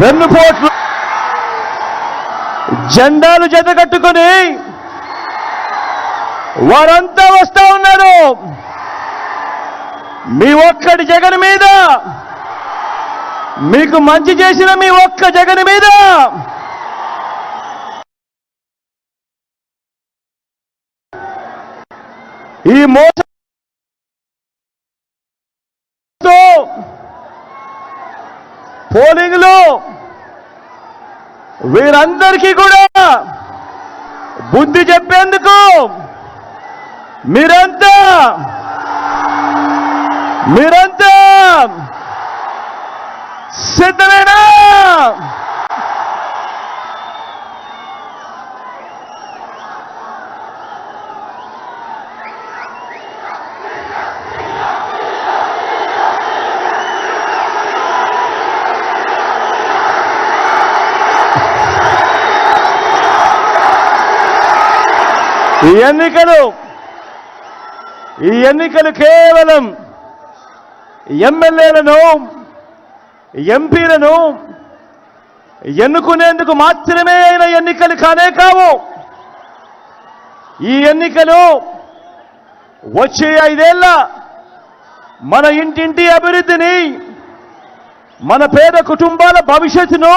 వెన్నుపోట్లు. జెండాలు జతకట్టుకొని వారంతా వస్తా ఉన్నారు. మీ ఒక్కడి జగన్ మీద మీకు మంచి చేసిన మీ ఒక్క జగన్ మీద. ఈ మోస పోలింగ్లో వీరందరికీ కూడా బుద్ధి చెప్పేందుకు మీరంతా మీరంతా సిద్ధమేనా? ఈ ఎన్నికలు ఈ ఎన్నికలు కేవలం ఎమ్మెల్యేలను ఎంపీలను ఎన్నుకునేందుకు మాత్రమే అయిన ఎన్నికలు కానే కావు. ఈ ఎన్నికలు వచ్చే ఐదేళ్ళ మన ఇంటింటి అభివృద్ధిని మన పేద కుటుంబాల భవిష్యత్తును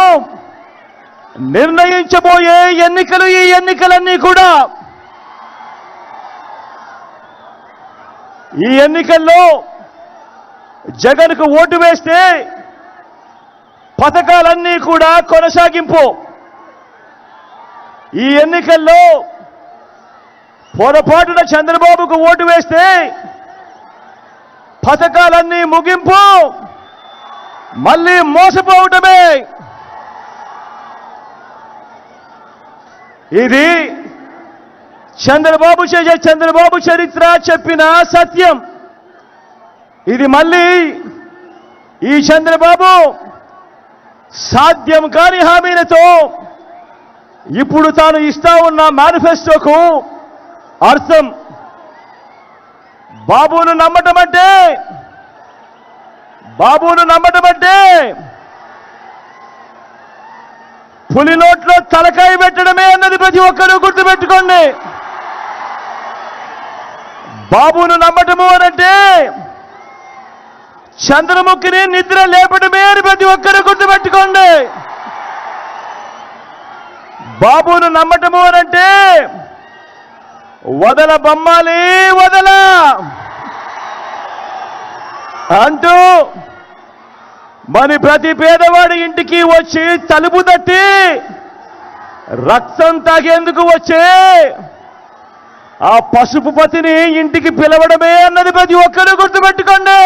నిర్ణయించబోయే ఎన్నికలు ఈ ఎన్నికలన్నీ కూడా ఈ ఎన్నికల్లో జగన్కు ఓటు వేస్తే పథకాలన్నీ కూడా కొనసాగింపు. ఈ ఎన్నికల్లో పొరపాటున చంద్రబాబుకు ఓటు వేస్తే పథకాలన్నీ ముగింపు. మళ్ళీ మోసపోవటమే. ఇది చంద్రబాబు చేసే చంద్రబాబు చరిత్ర చెప్పిన సత్యం. ఇది మళ్ళీ ఈ చంద్రబాబు సాధ్యం కాని హామీలతో ఇప్పుడు తాను ఇస్తా ఉన్న మేనిఫెస్టోకు అర్థం. బాబును నమ్మటం అంటే బాబును నమ్మటం అంటే పులి నోట్లో తలకాయ పెట్టడమే అన్నది ప్రతి ఒక్కరూ గుర్తుపెట్టుకోండి. బాబును నమ్మటము అనంటే చంద్రముఖిని నిద్ర లేపడమే అని ప్రతి ఒక్కరూ గుర్తుపెట్టుకోండి. బాబును నమ్మటము అనంటే వదల బొమ్మాలి వదల అంటూ మరి ప్రతి పేదవాడి ఇంటికి వచ్చి తలుపు తట్టి రక్తం తాగేందుకు వచ్చే ఆ పసుపు పతిని ఇంటికి పిలవడమే అన్నది ప్రతి ఒక్కరూ గుర్తుపెట్టుకోండి.